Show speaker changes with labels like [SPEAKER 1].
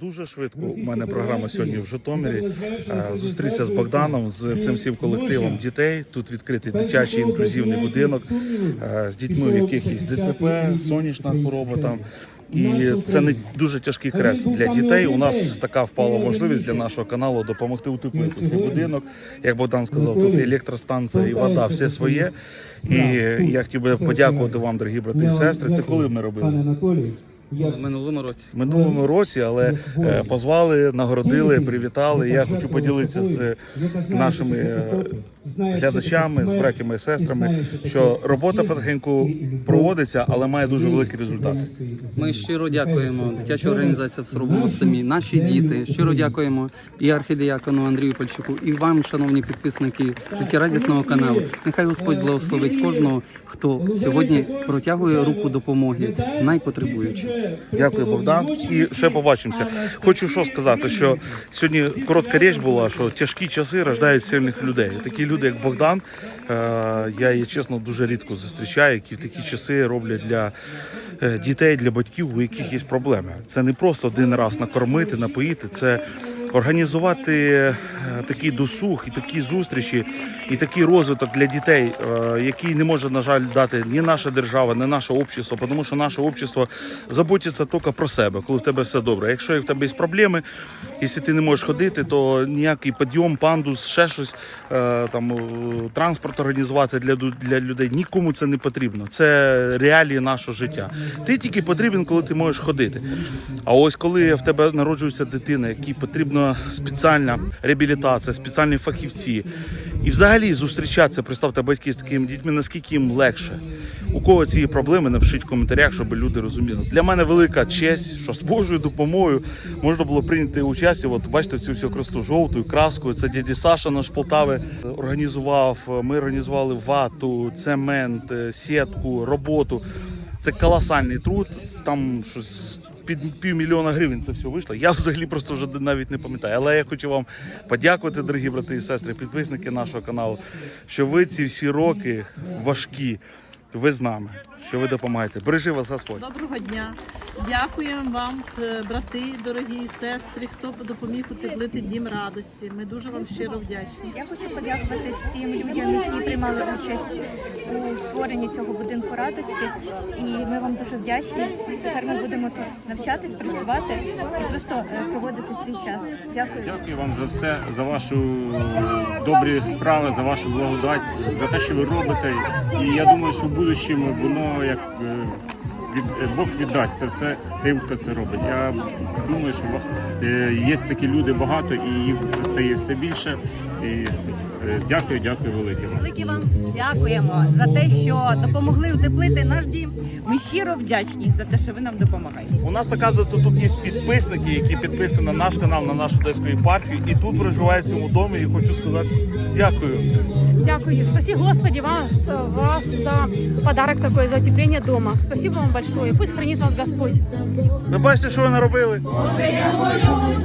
[SPEAKER 1] Дуже швидко у мене програма сьогодні в Житомирі. Е, Зустрівся з Богданом з цим всім колективом дітей. Тут відкритий дитячий інклюзивний будинок е, з дітьми, у яких є ДЦП, сонячна хвороба там. І це не дуже тяжкий хрест для дітей. У нас така впала можливість для нашого каналу допомогти утеплити цей будинок. Як Богдан сказав, тут і електростанція, і вода, все своє. І я хотів би подякувати вам, дорогі брати і сестри. Це коли ми робили?
[SPEAKER 2] Минулому році.
[SPEAKER 1] Минулому році, але е, позвали, нагородили, привітали. Я хочу поділитися з нашими е, глядачами, з братями і сестрами, що робота потихеньку проводиться, але має дуже великі результати.
[SPEAKER 2] Ми щиро дякуємо. Дитяча організація все робимо самі. Наші діти. Щиро дякуємо і архідіякону Андрію Пальчуку, і вам, шановні підписники життєрадісного каналу. Нехай Господь благословить кожного, хто сьогодні протягує руку допомоги найпотребуючим.
[SPEAKER 1] Дякую, Богдан. І ще побачимося. Хочу що сказати, що сьогодні коротка річ була, що тяжкі часи рождають сильних людей. Такі люди, як Богдан, е, я її чесно дуже рідко зустрічаю, які в такі часи роблять для е, дітей, для батьків, у яких є проблеми. Це не просто один раз накормити, напоїти. Це організувати е, такий досуг і такі зустрічі, і такий розвиток для дітей, е, який не може, на жаль, дати ні наша держава, ні наше общество, тому що наше общество заботиться тільки про себе, коли в тебе все добре. Якщо в тебе є проблеми, якщо ти не можеш ходити, то ніякий підйом, пандус, ще щось е, там транспорт організувати для, для людей нікому це не потрібно. Це реалії нашого життя. Ти тільки потрібен, коли ти можеш ходити. А ось коли в тебе народжується дитина, якій потрібна спеціальна реабілітація, спеціальні фахівці, і взагалі зустрічатися, представте батьки з такими дітьми, наскільки їм легше. У кого ці проблеми, напишіть в коментарях, щоб люди розуміли. Для мене велика честь, що з Божою допомогою можна було прийняти участь. От бачите цю всю красоту жовтою краскою. Це дяді Саша наш Полтави організував. Ми організували вату, цемент, сітку, роботу. Це колосальний труд. Там щось під півмільйона гривень це все вийшло. Я взагалі просто вже навіть не пам'ятаю. Але я хочу вам подякувати, дорогі брати і сестри, підписники нашого каналу, що ви ці всі роки важкі, ви з нами, що ви допомагаєте. Бережи вас Господь.
[SPEAKER 3] Доброго дня. Дякуємо вам, е, брати, дорогі сестри, хто допоміг утеплити дім радості. Ми дуже вам щиро вдячні.
[SPEAKER 4] Я хочу подякувати всім людям, які приймали участь у створенні цього будинку радості. І ми вам дуже вдячні. Тепер ми будемо тут навчатись, працювати і просто е, проводити свій час. Дякую.
[SPEAKER 5] Дякую вам за все, за вашу добрі справи, за вашу благодать, за те, що ви робите. І я думаю, що будущому воно як е, від е, Бог віддасть це все тим, хто це робить. Я думаю, що е, є такі люди багато і їх стає все більше. І дякую, дякую велике вам.
[SPEAKER 6] Велике вам дякуємо за те, що допомогли утеплити наш дім. Ми щиро вдячні за те, що ви нам допомагаєте.
[SPEAKER 1] У нас, оказується, тут є підписники, які підписані на наш канал, на нашу одеську єпархію, і тут проживають в цьому домі. І хочу сказати дякую.
[SPEAKER 7] Дякую. Спасибо, Господи, вас, вас за подарок такой, за утепление дома. Спасибо вам большое. Пусть хранит вас Господь.
[SPEAKER 1] Ви бачите, що ви наробили?
[SPEAKER 8] храмі своєму під